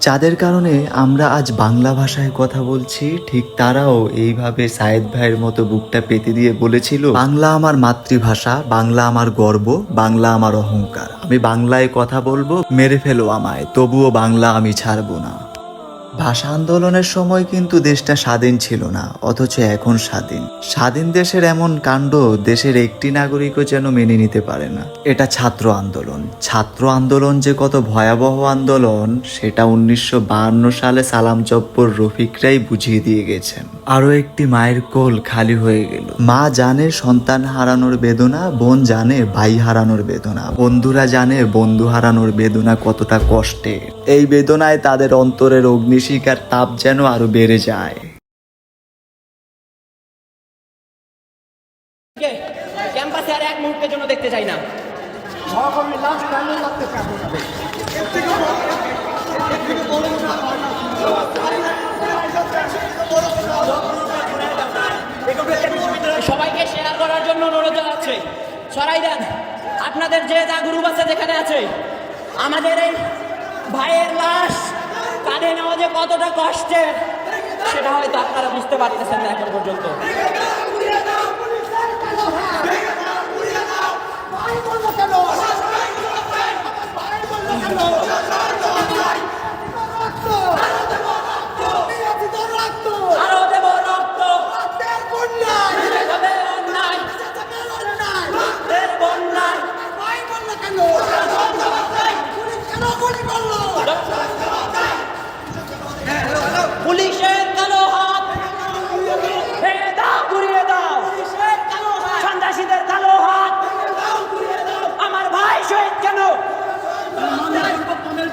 যাদের কারণে আমরা আজ বাংলা ভাষায় কথা বলছি, ঠিক তারাও এইভাবে সায়েদ ভাইয়ের মতো বুকটা পেতে দিয়ে বলেছিল, বাংলা আমার মাতৃভাষা, বাংলা আমার গর্ব, বাংলা আমার অহংকার। আমি বাংলায় কথা বলব, মেরে ফেলো আমায়, তবুও বাংলা আমি ছাড়বো না। ভাষা আন্দোলনের সময় কিন্তু দেশটা স্বাধীন ছিল না, অথচ এখন স্বাধীন। স্বাধীন দেশের এমন কাণ্ড দেশের একটি নাগরিকও যেন মেনে নিতে পারে না। এটা ছাত্র আন্দোলন। ছাত্র আন্দোলন যে কত ভয়াবহ আন্দোলন, সেটা উনিশশো সালে সালাম জব্বর রফিকরাই বুঝিয়ে দিয়ে গেছেন। আরও একটি মায়ের কোল খালি হয়ে গেল। মা জানে সন্তান হারানোর বেদনা, বোন জানে ভাই হারানোর বেদনা। বন্ধুরা জানে বন্ধু হারানোর বেদনা কতটা কষ্টের। এই বেদনায় তাদের অন্তরের অগ্নিশিকার তাপ যেন আরও বেড়ে যায়। ক্যাম্পাসে আর এক মুহূর্তের জন্য দেখতে চাই না। সবাইকে শেয়ার করার জন্য অনুরোধ জানাচ্ছে। সরাই দেন, আপনাদের যে যা গ্রুপ আছে যেখানে আছে, আমাদের এই ভাইয়ের লাশ কাঁধে নেওয়া যে কতটা কষ্টের সেটা হয়তো আপনারা বুঝতে পারতেছেন না এখন পর্যন্ত। আরও